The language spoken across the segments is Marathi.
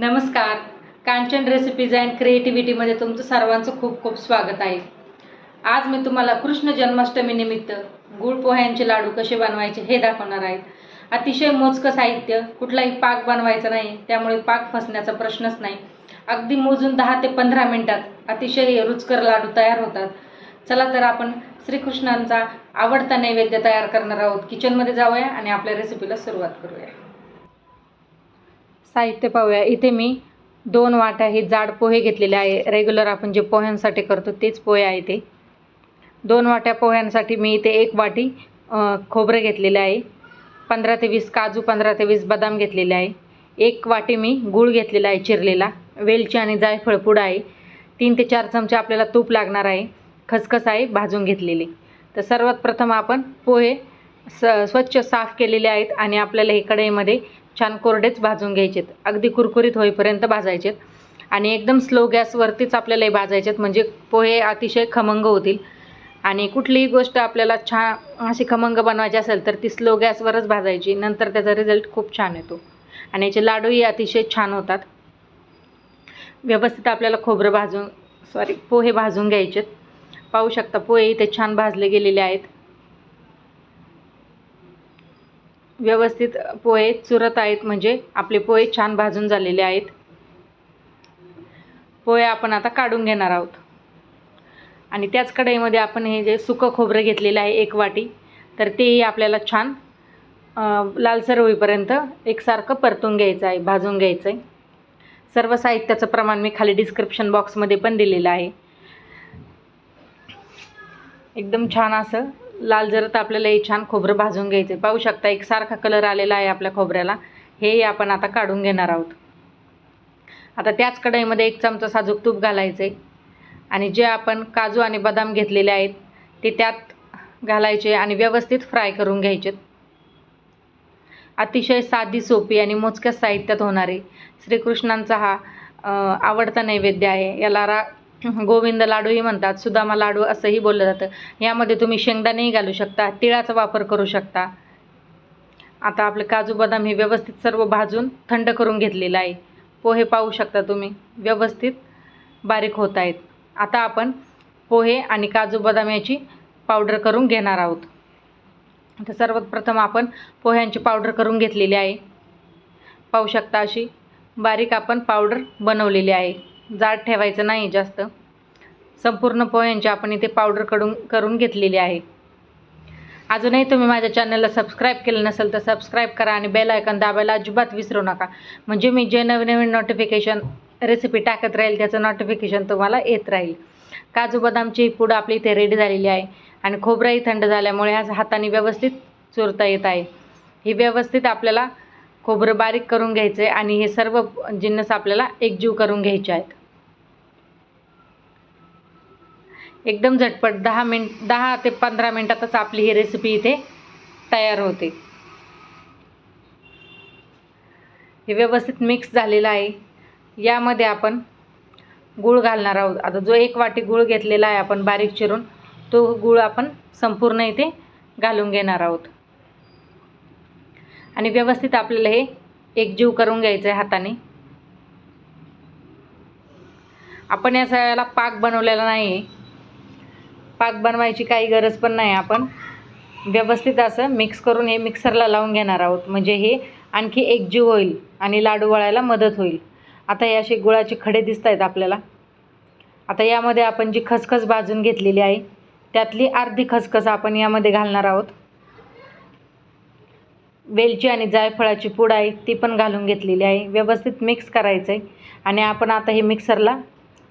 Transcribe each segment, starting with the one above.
नमस्कार. कांचन रेसिपीज अँड क्रिएटिव्हिटीमध्ये तुमचं सर्वांचं खूप खूप स्वागत आहे. आज मी तुम्हाला कृष्ण जन्माष्टमीनिमित्त गुळ पोह्यांचे लाडू कसे बनवायचे हे दाखवणार आहेत अतिशय मोजकं साहित्य कुठलाही पाक बनवायचा नाही त्यामुळे पाक फसण्याचा प्रश्नच नाही. अगदी मोजून दहा ते पंधरा मिनटात अतिशय रुचकर लाडू तयार होतात. चला तर आपण श्रीकृष्णांचा आवडता नैवेद्य तयार करणार आहोत. किचनमध्ये जाऊया आणि आपल्या रेसिपीला सुरुवात करूया. साहित्य पाहूया. इथे मी दोन वाट्या हे जाड पोहे घेतलेले आहे. रेग्युलर आपण जे पोह्यांसाठी करतो तेच पोहे आहे ते. दोन वाट्या पोह्यांसाठी मी इथे एक वाटी खोबरं घेतलेलं आहे. पंधरा ते वीस काजू पंधरा ते वीस बदाम घेतलेले आहे. एक वाटी मी गूळ घेतलेला आहे चिरलेला. वेलची आणि जायफळ पूड आहे. तीन ते चार चमचे आपल्याला तूप लागणार आहे. खसखस आहे भाजून घेतलेली. तर सर्वात प्रथम आपण पोहे स स्वच्छ साफ केलेले आहेत आणि आपल्याला हे कढईमध्ये छान कोरडेच भाजून घ्यायचेत. अगदी कुरकुरीत होईपर्यंत भाजायचेत. आणि एकदम स्लो गॅसवरतीच आपल्याला हे भाजायचेत. म्हणजे पोहे अतिशय खमंग होतील. आणि कुठलीही गोष्ट आपल्याला छान अशी खमंग बनवायची असेल तर ती स्लो गॅसवरच भाजायची. नंतर त्याचा रिझल्ट खूप छान येतो. आणि याचे लाडूही अतिशय छान होतात. व्यवस्थित आपल्याला खोबरं भाजून सॉरी पोहे भाजून घ्यायचेत. पाहू शकता पोहे इथे छान भाजले गेलेले आहेत. व्यवस्थित पोहे चुरत आहेत म्हणजे आपले पोहे छान भाजून झालेले आहेत. पोहे आपण आता काढून घेणार आहोत. आणि त्याच कढईमध्ये आपण हे जे सुकं खोबरं घेतलेलं आहे एक वाटी तर तेही आपल्याला छान लालसर होईपर्यंत एकसारखं परतून घ्यायचं आहे भाजून घ्यायचं आहे. सर्व साहित्याचं प्रमाण मी खाली डिस्क्रिप्शन बॉक्समध्ये पण दिलेलं आहे. एकदम छान असं लाल जरत आपल्याला हे छान खोबरं भाजून घ्यायचं आहे पाहू शकता एकसारखा कलर आलेला आहे आपल्या खोबऱ्याला. हेही आपण आता काढून घेणार आहोत. आता त्याच कढईमध्ये एक चमचा साजूक तूप घालायचं आहे आणि जे आपण काजू आणि बदाम घेतलेले आहेत ते त्यात घालायचे आणि व्यवस्थित फ्राय करून घ्यायचे अतिशय साधी सोपी आणि मोजक्या साहित्यात होणारी श्रीकृष्णांचा हा आवडता नैवेद्य आहे. याला रा गोविंद लाडूही म्हणतात सुदामा लाडू असंही बोललं जातं. यामध्ये तुम्ही शेंगदाणेही घालू शकता तिळाचा वापर करू शकता. आता आपले काजू बदाम हे व्यवस्थित सर्व भाजून थंड करून घेतलेलं आहे. पोहे पाहू शकता तुम्ही व्यवस्थित बारीक होत आहेत. आता आपण पोहे आणि काजू बदाम याची पावडर करून घेणार आहोत. तर सर्वात प्रथम आपण पोह्यांची पावडर करून घेतलेली आहे. पाहू शकता अशी बारीक आपण पावडर बनवलेली आहे. जाड ठेवायचं नाही जास्त. संपूर्ण पोह्यांची आपण इथे पावडर करून करून घेतलेली आहे. अजूनही तुम्ही माझ्या चॅनलला सबस्क्राईब केलं नसेल तर सबस्क्राईब करा आणि बेल आयकॉन दाबायला अजिबात विसरू नका. म्हणजे मी जे नवीन नवीन नोटिफिकेशन रेसिपी टाकत राहील त्याचं नोटिफिकेशन तुम्हाला येत राहील. काजू बदामची पूड आपली इथे रेडी झालेली आहे. आणि खोबरंही थंड झाल्यामुळे आज हाताने व्यवस्थित चुरता येत आहे. ही व्यवस्थित आपल्याला खोबरं बारीक करून घ्यायचं आहे आणि हे सर्व जिन्नस आपल्याला एकजीव करून घ्यायचे आहेत. एकदम झटपट दहा मिनिट दहा ते पंधरा मिनटातच आपली ही रेसिपी इथे तयार होते. हे व्यवस्थित मिक्स झालेलं आहे. यामध्ये आपण गूळ घालणार आहोत. आता जो एक वाटी गूळ घेतलेला आहे आपण बारीक चिरून तो गूळ आपण संपूर्ण इथे घालून घेणार आहोत. आणि व्यवस्थित आपल्याला हे एकजीव करून घ्यायचं आहे हाताने. आपण या सगळ्याला पाक बनवलेला नाही आहे पाक बनवायची काही गरज पण नाही आपण. व्यवस्थित असं मिक्स करून हे मिक्सरला लावून घेणार आहोत. म्हणजे हे आणखी एकजीव होईल आणि लाडू वळायला मदत होईल. आता हे असे गुळाचे खडे दिसत आहेत आपल्याला. आता यामध्ये आपण जी खसखस भाजून घेतलेली आहे त्यातली अर्धी खसखस आपण यामध्ये घालणार आहोत. वेलची आणि जायफळाची पूड आहे ती पण घालून घेतलेली आहे. व्यवस्थित मिक्स करायचं आहे आणि आपण आता हे मिक्सरला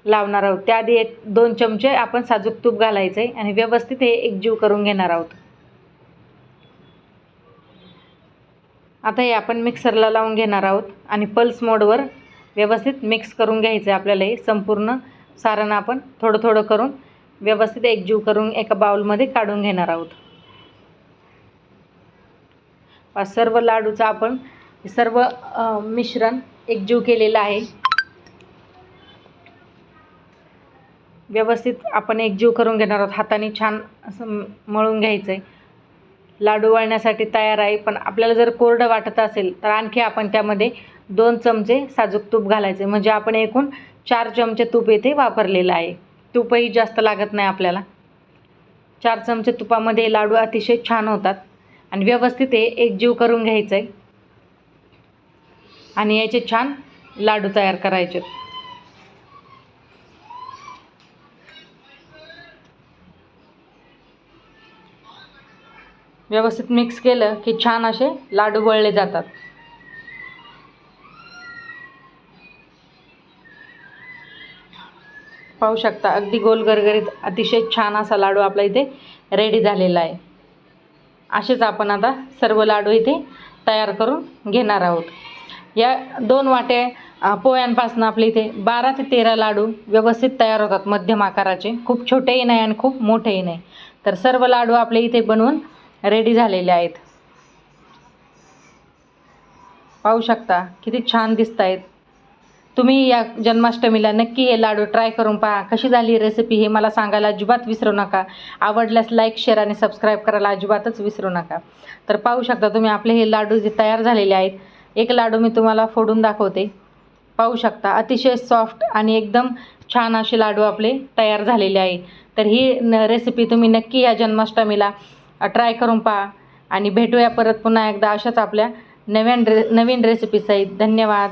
लावणार आहोत. त्याआधी एक दोन चमचे आपण साजूक तूप घालायचं आहे आणि व्यवस्थित हे एकजीव करून घेणार आहोत. आता हे आपण मिक्सरला लावून घेणार आहोत आणि पल्स मोडवर व्यवस्थित मिक्स करून घ्यायचं आहे आपल्याला हे संपूर्ण सारण आपण थोडं थोडं करून व्यवस्थित एकजीव करून एका बाउलमध्ये काढून घेणार आहोत. सर्व लाडूचं आपण सर्व मिश्रण एकजीव केलेलं आहे. व्यवस्थित आपण एकजीव करून घेणार आहोत. हाताने छान असं मळून घ्यायचं आहे लाडू वळण्यासाठी तयार आहे पण आपल्याला जर कोरडं वाटत असेल तर आणखी आपण त्यामध्ये दोन चमचे साजूक तूप घालायचे म्हणजे आपण एकूण चार चमचे तूप येथे वापरलेलं आहे. तूपही जास्त लागत नाही आपल्याला. चार चमचे तुपामध्ये लाडू अतिशय छान होतात. आणि व्यवस्थित हे एकजीव करून घ्यायचं आहे आणि याचे छान लाडू तयार करायचे. व्यवस्थित मिक्स केलं की छान असे लाडू वळले जातात. पाहू शकता अगदी गोल गरगरीत अतिशय छान असा लाडू आपला इथे रेडी झालेला आहे. असेच आपण आता सर्व लाडू इथे तयार करून घेणार आहोत. या दोन वाटे पोह्यांपासून आपल्या इथे बारा ते तेरा लाडू व्यवस्थित तयार होतात. मध्यम आकाराचे. खूप छोटेही नाही आणि खूप मोठेही नाही. तर सर्व लाडू आपल्या इथे बनवून रेडी झालेले आहेत. पाहू शकता किती छान दिसत आहेत तुम्ही या जन्माष्टमीला नक्की हे लाडू ट्राय करून पहा. कशी झाली रेसिपी हे मला सांगायला अजिबात विसरू नका. आवडल्यास लाईक शेअर आणि सबस्क्राईब करायला अजिबातच विसरू नका. तर पाहू शकता तुम्ही आपले हे लाडू जे तयार झालेले आहेत एक लाडू मी तुम्हाला फोडून दाखवते. पाहू शकता अतिशय सॉफ्ट आणि एकदम छान असे लाडू आपले तयार झालेले आहे. तर ही न रेसिपी तुम्ही नक्की या जन्माष्टमीला ट्राय करून पहा. आणि भेटूया परत पुन्हा एकदा अशाच आपल्या नव्यान रे नवीन रेसिपीसहित धन्यवाद.